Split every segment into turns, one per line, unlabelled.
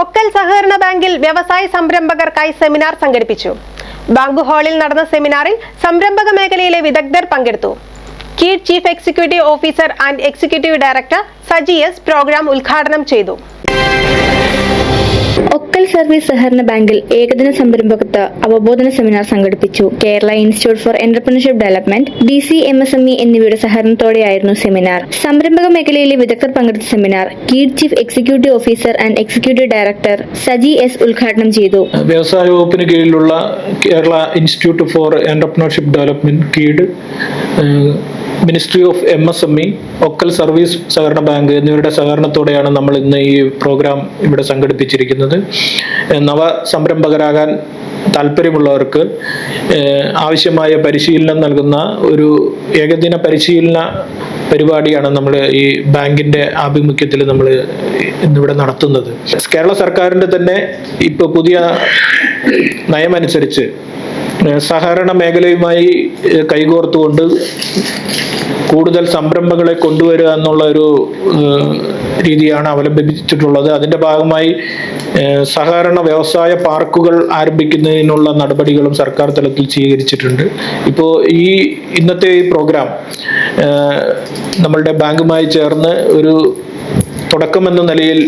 ഒക്കൽ സഹകരണ ബാങ്കിൽ വ്യവസായ സംരംഭകർക്കായി സെമിനാർ സംഘടിപ്പിച്ചു. ബാങ്ക് ഹാളിൽ നടന്ന സെമിനാറിൽ സംരംഭക മേഖലയിലെ വിദഗ്ധർ പങ്കെടുത്തു. KIED chief executive officer and executive director Saji S program ഉദ്ഘാടനം ചെയ്തു.
സർവീസ് സഹകരണ ബാങ്കിൽ ഏകദിന സംരംഭകത്വ അവബോധന സെമിനാർ സംഘടിപ്പിച്ചു. Kerala institute for entrepreneurship development D C M S M E എന്നിവയുടെ സഹകരണത്തോടെയായിരുന്നു സെമിനാർ. സംരംഭക മേഖലയിലെ വിദഗ്ധർ പങ്കെടുത്ത seminar KIED chief executive officer and executive director Saji S ഉദ്ഘാടനം ചെയ്തു.
വ്യവസായ വകുപ്പിന് കീഴിലുള്ള Kerala institute for entrepreneurship development KIED ministry of M S M E Okkal service സഹകരണ ബാങ്ക് എന്നിവരുടെ സഹകരണത്തോടെയാണ് നമ്മൾ ഇന്ന് ഈ പ്രോഗ്രാം ഇവിടെ സംഘടിപ്പിച്ചിരിക്കുന്നത്. നവ സംരംഭകരാകാൻ താല്പര്യമുള്ളവർക്ക് ആവശ്യമായ പരിശീലനം നൽകുന്ന ഒരു ഏകദിന പരിശീലന പരിപാടിയാണ് നമ്മൾ ഈ ബാങ്കിന്റെ ആഭിമുഖ്യത്തിൽ നമ്മൾ ഇന്നിവിടെ നടത്തുന്നത്. കേരള സർക്കാരിന്റെ തന്നെ ഇപ്പോൾ പുതിയ നയമനുസരിച്ച് സഹകരണ മേഖലയുമായി കൈകോർത്തുകൊണ്ട് കൂടുതൽ സംരംഭങ്ങളെ കൊണ്ടുവരിക എന്നുള്ള ഒരു രീതിയാണ് അവലംബിച്ചിട്ടുള്ളത്. അതിന്റെ ഭാഗമായി സഹകരണ വ്യവസായ പാർക്കുകൾ ആരംഭിക്കുന്നതിനുള്ള നടപടികളും സർക്കാർ തലത്തിൽ സ്വീകരിച്ചിട്ടുണ്ട്. ഇപ്പോൾ ഈ ഇന്നത്തെ ഈ പ്രോഗ്രാം നമ്മളുടെ ബാങ്കുമായി ചേർന്ന് ഒരു തുടക്കം എന്ന നിലയിൽ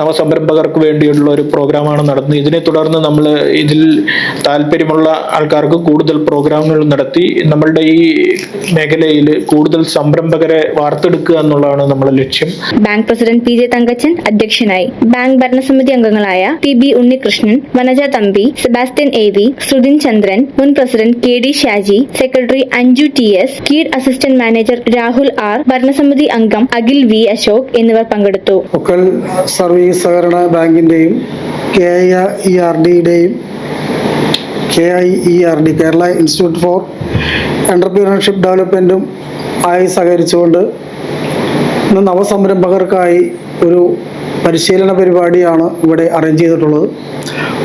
നവസംരംഭകർക്ക് വേണ്ടിയുള്ള ഒരു പ്രോഗ്രാമാണ് നടത്തുന്നത്. ഇതിനെ തുടർന്ന് നമ്മൾ ഇതിൽ താല്പര്യമുള്ള ആൾക്കാർക്ക് കൂടുതൽ പ്രോഗ്രാമുകൾ നടത്തി നമ്മളുടെ ഈ മേഖലയിൽ കൂടുതൽ സംരംഭകരെ വാർത്തെടുക്കുക എന്നുള്ളതാണ് നമ്മുടെ ലക്ഷ്യം.
Bank president P J Thankachan അധ്യക്ഷനായി ബാങ്ക് ഭരണസമിതി അംഗങ്ങളായ P B Unnikrishnan Vanaja Thampi Sebastian A V Sudhin Chandran മുൻ president K D Shaji secretary Anju T S കീഴ് അസിസ്റ്റന്റ് മാനേജർ രാഹുൽ ആർ ഭരണസമിതി അംഗം അഖിൽ വി അശോക് എന്നിവർ പങ്കെടുത്തു.
സർവീസ് സഹകരണ ബാങ്കിന്റെയും K I E R ഡിയുടെയും K I E R D Kerala institute for entrepreneurship ഡെവലപ്മെന്റും ആയി സഹകരിച്ചുകൊണ്ട് ഇന്ന് നവസംരംഭകർക്കായി ഒരു പരിശീലന പരിപാടിയാണ് ഇവിടെ അറേഞ്ച് ചെയ്തിട്ടുള്ളത്.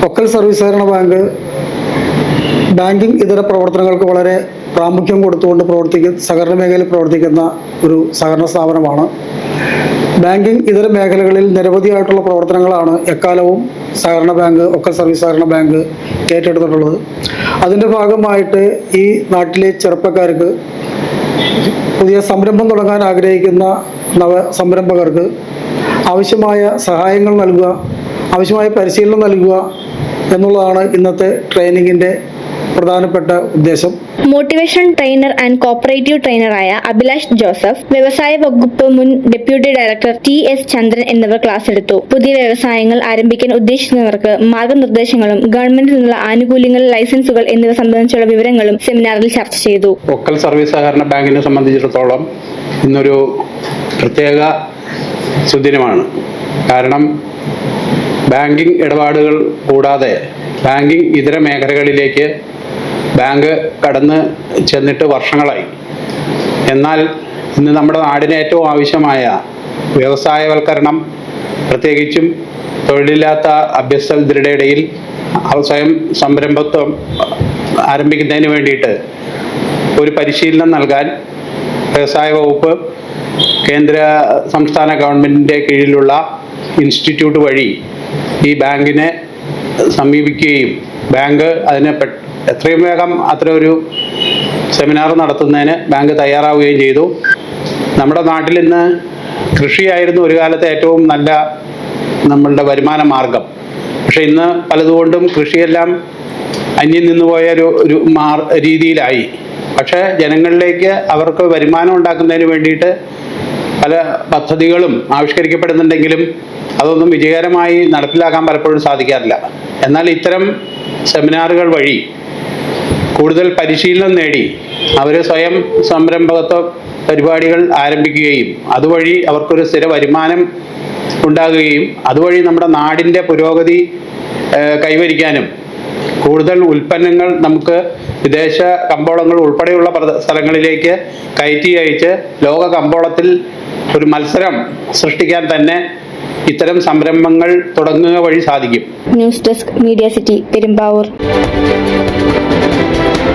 ഒക്കൽ സർവീസ് സഹകരണ ബാങ്ക് ബാങ്കിംഗ് ഇതര പ്രവർത്തനങ്ങൾക്ക് വളരെ പ്രാമുഖ്യം കൊടുത്തുകൊണ്ട് പ്രവർത്തിക്കുന്ന സഹകരണ മേഖലയിൽ പ്രവർത്തിക്കുന്ന ഒരു സഹകരണ സ്ഥാപനമാണ്. ബാങ്കിങ് ഇതര മേഖലകളിൽ നിരവധിയായിട്ടുള്ള പ്രവർത്തനങ്ങളാണ് എക്കാലവും സഹകരണ ബാങ്ക് ഒക്കെ സർവീസ് സഹകരണ ബാങ്ക് ഏറ്റെടുത്തിട്ടുള്ളത്. അതിന്റെ ഭാഗമായിട്ട് ഈ നാട്ടിലെ ചെറുപ്പക്കാർക്ക് പുതിയ സംരംഭം തുടങ്ങാൻ ആഗ്രഹിക്കുന്ന നവ സംരംഭകർക്ക് ആവശ്യമായ സഹായങ്ങൾ നൽകുക ആവശ്യമായ പരിശീലനം നൽകുക എന്നുള്ളതാണ് ഇന്നത്തെ ട്രെയിനിങ്ങിന്റെ പ്രധാനപ്പെട്ട ഉദ്ദേശം?
മോട്ടിവേഷൻ ട്രെയിനർ ആൻഡ് കോപ്പറേറ്റീവ് ട്രെയിനറായ അഭിലാഷ് ജോസഫ് വ്യവസായ വകുപ്പ് മുൻ deputy director T S Chandran എന്നിവർ ക്ലാസ് എടുത്തു. പുതിയ വ്യവസായങ്ങൾ ആരംഭിക്കാൻ ഉദ്ദേശിക്കുന്നവർക്ക് മാർഗനിർദ്ദേശങ്ങളും ഗവൺമെന്റിൽ നിന്നുള്ള ആനുകൂല്യങ്ങൾ ലൈസൻസുകൾ എന്നിവ സംബന്ധിച്ചുള്ള വിവരങ്ങളും സെമിനാറിൽ ചർച്ച ചെയ്തു.
ഒക്കൽ സർവീസ് സഹകരണ ബാങ്കിനെ സംബന്ധിച്ചിടത്തോളം ഇന്നൊരു പ്രത്യേക സുദിനമാണ്. കാരണം ബാങ്കിംഗ് ഇടപാടുകൾ കൂടാതെ ബാങ്കിംഗ് ഇതര മേഖലകളിലേക്ക് ബാങ്ക് കടന്ന് ചെന്നിട്ട് വർഷങ്ങളായി. എന്നാൽ ഇന്ന് നമ്മുടെ നാടിന് ഏറ്റവും ആവശ്യമായ വ്യവസായവൽക്കരണം പ്രത്യേകിച്ചും തൊഴിലില്ലാത്ത അഭ്യസ്തരുടെ ഇടയിൽ സ്വയം സംരംഭത്വം ആരംഭിക്കുന്നതിന് വേണ്ടിയിട്ട് ഒരു പരിശീലനം നൽകാൻ വ്യവസായ വകുപ്പ് കേന്ദ്ര സംസ്ഥാന ഗവൺമെന്റിന്റെ കീഴിലുള്ള ഇൻസ്റ്റിറ്റ്യൂട്ട് വഴി ഈ ബാങ്കിനെ സമീപിക്കുകയും ബാങ്ക് അതിനെ എത്രയും വേഗം അത്ര ഒരു സെമിനാർ നടത്തുന്നതിന് ബാങ്ക് തയ്യാറാവുകയും ചെയ്തു. നമ്മുടെ നാട്ടിൽ ഇന്ന് കൃഷിയായിരുന്നു ഒരു കാലത്തെ ഏറ്റവും നല്ല നമ്മളുടെ വരുമാന മാർഗം. പക്ഷെ ഇന്ന് പലതുകൊണ്ടും കൃഷിയെല്ലാം അന്യം നിന്നുപോയ ഒരു ഒരു മാർ രീതിയിലായി. പക്ഷേ ജനങ്ങളിലേക്ക് അവർക്ക് വരുമാനം ഉണ്ടാക്കുന്നതിന് വേണ്ടിയിട്ട് പല പദ്ധതികളും ആവിഷ്കരിക്കപ്പെടുന്നുണ്ടെങ്കിലും അതൊന്നും വിജയകരമായി നടപ്പിലാക്കാൻ പലപ്പോഴും സാധിക്കാറില്ല. എന്നാൽ ഇത്തരം സെമിനാറുകൾ വഴി കൂടുതൽ പരിശീലനം നേടി അവർ സ്വയം സംരംഭകത്വ പരിപാടികൾ ആരംഭിക്കുകയും അതുവഴി അവർക്കൊരു സ്ഥിര വരുമാനം ഉണ്ടാകുകയും അതുവഴി നമ്മുടെ നാടിന്റെ പുരോഗതി കൈവരിക്കാനും കൂടുതൽ ഉൽപ്പന്നങ്ങൾ നമുക്ക് വിദേശ കമ്പോളങ്ങൾ ഉൾപ്പെടെയുള്ള സ്ഥലങ്ങളിലേക്ക് കയറ്റി അയച്ച് ലോക കമ്പോളത്തിൽ ഒരു മത്സരം സൃഷ്ടിക്കാൻ തന്നെ ഇത്തരം സംരംഭങ്ങൾ തുടങ്ങുക വഴി സാധിക്കും.
News desk media city Perumbavoor.